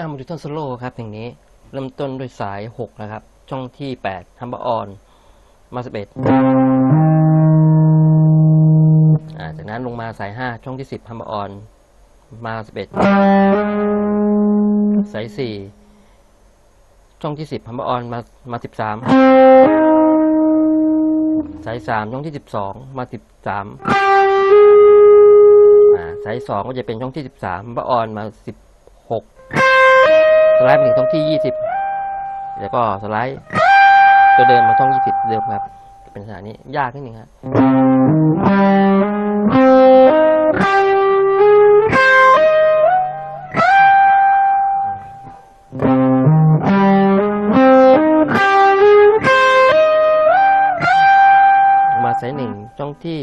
อ่ามาดูต้นโซโล่ครับอย่างนี้ เริ่มต้นด้วยสายหกนะครับ ช่องที่แปดทัมเบอร์ออน มาสิบเอ็ดจากนั้นลงมาสายห้าช่องที่สิบทัมเบอร์ออน มาสิบเอ็ดสายสี่ช่องที่สิบทัมเบอร์ออนมามาสิบสามสายสามช่องที่สิบสองมาสิบสามสายสองก็จะเป็นช่องที่สิบสามทัมเบอร์ออนมาสิบ สไลด์ไปถึงช่องที่ 20 แล้วก็สไลด์ตัวเดิมมาช่อง 20 เดิมครับ เป็นสถานียากนิดนึงครับมาสายหนึ่งช่องที่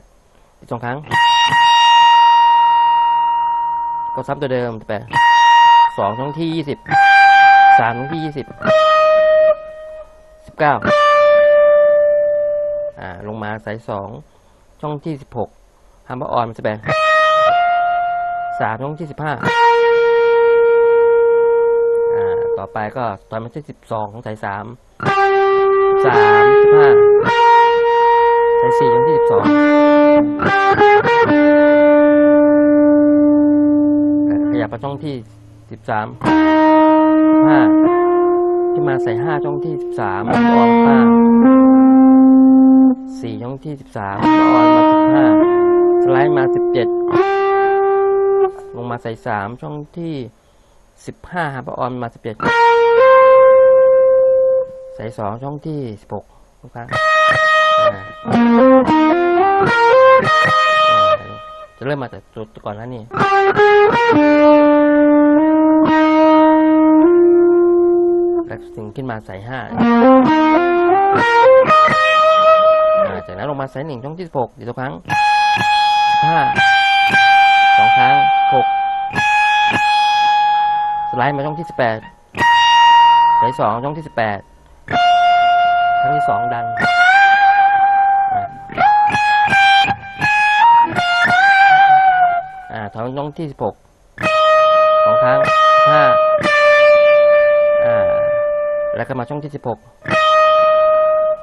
18อีกสองครั้ง ก็ซ้ำตัวเดิมแต่ สองช่องที่ยี่สิบสามช่องที่ยี่สิบสิบเก้าอ่าลงมาสายสองช่องที่สิบหกฮัมเบอร์ออนสแปดสามช่องที่สิบห้าอ่าต่อไปก็ตอนมาที่สิบสองของสายสามสามสิบห้าสายสี่ช่องที่สิบสองขยับมาช่องที่ สิบสามห้าที่มาใส่ห้าช่องที่สิบสามออนห้าสี่ช่องที่สิบสามออนมาสิบห้าสไลด์มาสิบเจ็ดลงมาใส่สามช่องที่สิบห้าครับออนมาสิบเจ็ดใส่สองช่องที่สิบหกทุกค้าจะเริ่มมาจากจุดก่อนแล้วนี่ แล้วถึงขึ้นมาสายห้าจากนั้นลงมาสายหนึ่งช่องที่สิบหกอีกสองครั้งห้าสองครั้งหกสไลด์มาช่องที่สิบแปดสายสองช่องที่สิบแปดครั้งที่สองดันอ่าอ่าถอนช่องที่สิบหกสองครั้งห้า แล้วก็มาช่องที่สิบหก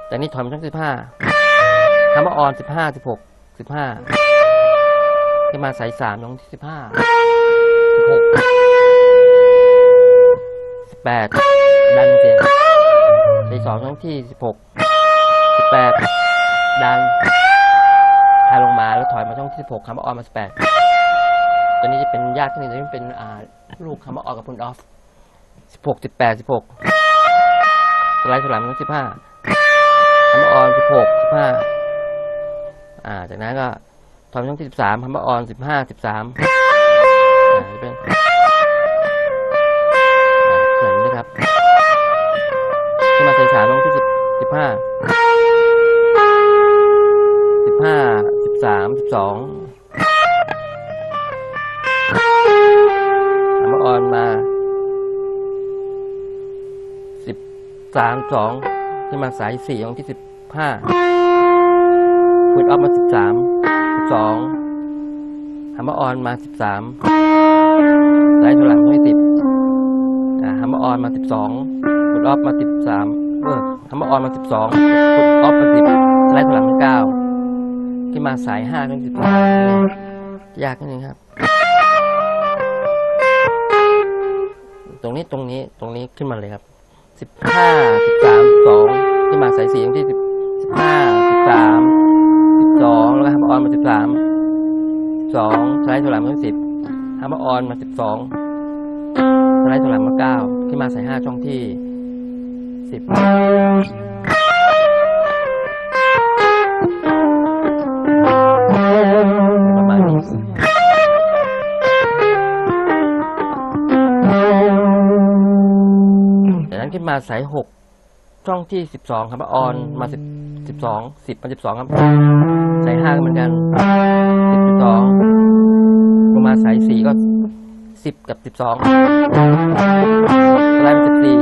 จากนี้ถอยมาช่องสิบห้าคำว่าออนสิบห้าสิบหกสิบห้าขึ้นมาสายสามช่องที่สิบห้าสิบหกสิบแปดดันเสียงสายสองช่องที่สิบหกสิบแปดดันพาลงมาแล้วถอยมาช่องที่สิบหกคำว่าออนมาสิบแปดตัวนี้จะเป็นยากที่หนึ่งตัวนี้เป็นลูกคำว่าออกกับพุนออฟสิบหกสิบแปดสิบหก สไลด์ถลังสิบห้าฮัมเบอร์ออนสิบหกสิบห้าอ่า จากนั้นก็ทอมช่องที่สิบสามฮัมเบอร์ออนสิบห้าสิบสามอ่าจะเป็นเหมือนด้วยครับขึ้นมาใส่สามช่องที่สิบสิบห้าสิบห้าสิบสามสิบสองฮัมเบอร์ออนมา สามสองขึ้นมาสายสี่องที่สิบห้าพุทออฟมาสิบสามสิบสองฮัมเบอร์ออนมาสิบสามไลท์ตัวหลังไม่สิบฮัมเบอร์ออนมาสิบสองพุทออฟมาสิบสามเออฮัมเบอร์ออนมาสิบสองพุทออฟมาสิบไลท์ตัวหลังเก้าขึ้นมาสายห้าเป็นสิบสองยากนิดนึงครับตรงนี้ตรงนี้ตรงนี้ขึ้นมาเลยครับ สิบห้าสิบสามสองที่มาสายสีที่สิบสิบห้าสิบสามสิบสองแล้วก็ฮัมเบออนมาสิบสามสองสไลด์ถอยหลังมาสิบฮัมออนมาสิบสองสไลด์ถอยหลังมาเก้าที่มาสายห้าช่องที่สิบ ขึ้นมาสายหกช่องที่สิบสองครับออนมาสิบสิบสองสิบมาสิบสองครับสายห้าก็เหมือนกันสิบสิบสองลงมาสายสี่ก็สิบกับสิบสองไล่มาสิบสี่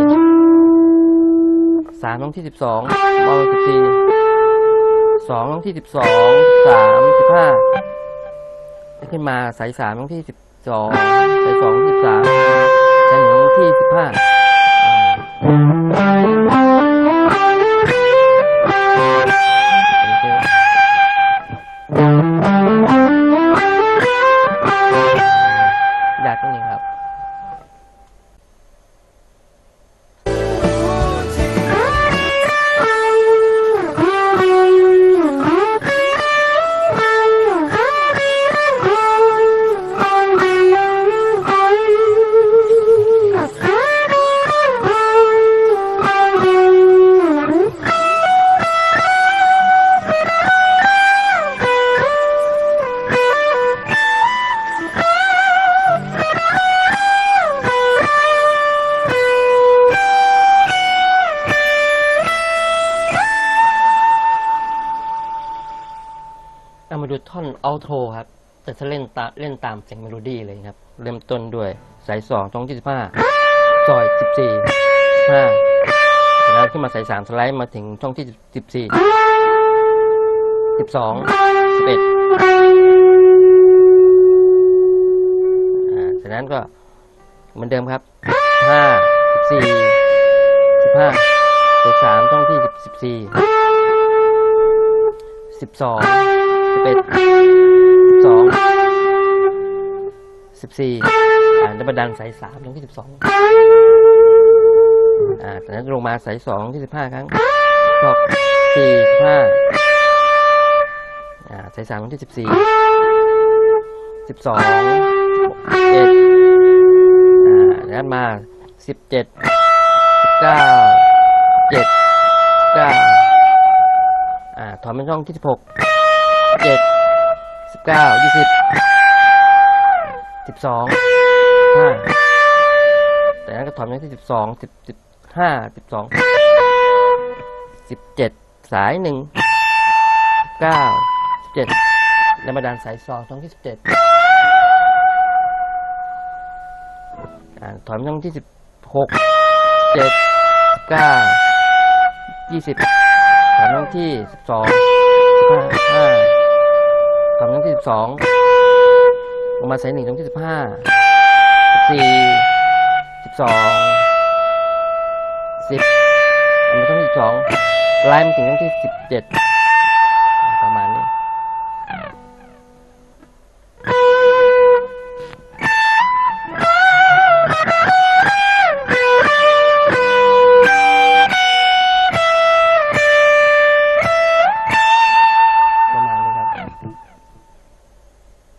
สามช่องที่สิบสองบอลสิบสี่สองช่องที่สิบสองสามสิบห้าขึ้นมาสายสามช่องที่สิบสองสายสองสิบสาม ท่อนอัลโทครับ แต่ถ้าเล่นตาเล่นตามเสียงเมโลดี้เลยครับ เริ่มต้นด้วยสายสองช่องที่สิบห้าซอยสิบสี่ห้าแล้วขึ้นมาสายสามสไลด์มาถึงช่องที่สิบสี่สิบสองสิบเอ็ดอ่าจากนั้นก็เหมือนเดิมครับห้าสิบสี่สิบห้าสายสามช่องที่สิบสี่สิบสอง สิบเอ็ดสิบสองสิบสี่อ่าแล้วมาดันสายสามลงที่สิบสองอ่าจากนั้นลงมาสายสองที่สิบห้าครั้งรอบสี่ห้าอ่าสายสามลงที่สิบสี่สิบสองเอ็ดอ่าจากนั้นมาสิบเจ็ดสิบเก้าเจ็ดเก้าอ่าถอนเป็นช่องที่สิบหก เจ็ดสิบเก้ายี่สิบสิบสองห้าแต่นั้นก็ถอนไปที่สิบสองสิบสิบห้าสิบสองสิบเจ็ดสายหนึ่งเก้าสิบเจ็ดแล้วมาดันสายสองช่องที่สิบเจ็ดถอนช่องที่สิบหกเจ็ดเก้ายี่สิบถอนช่องที่สิบสองสิบห้าห้า สองที่สิบสองลงมาใส่หนึ่งช่องที่สิบห้าสิบสี่สิบสองสิบลงมาช่องที่สิบสองไล่มาถึงตรงที่สิบเจ็ด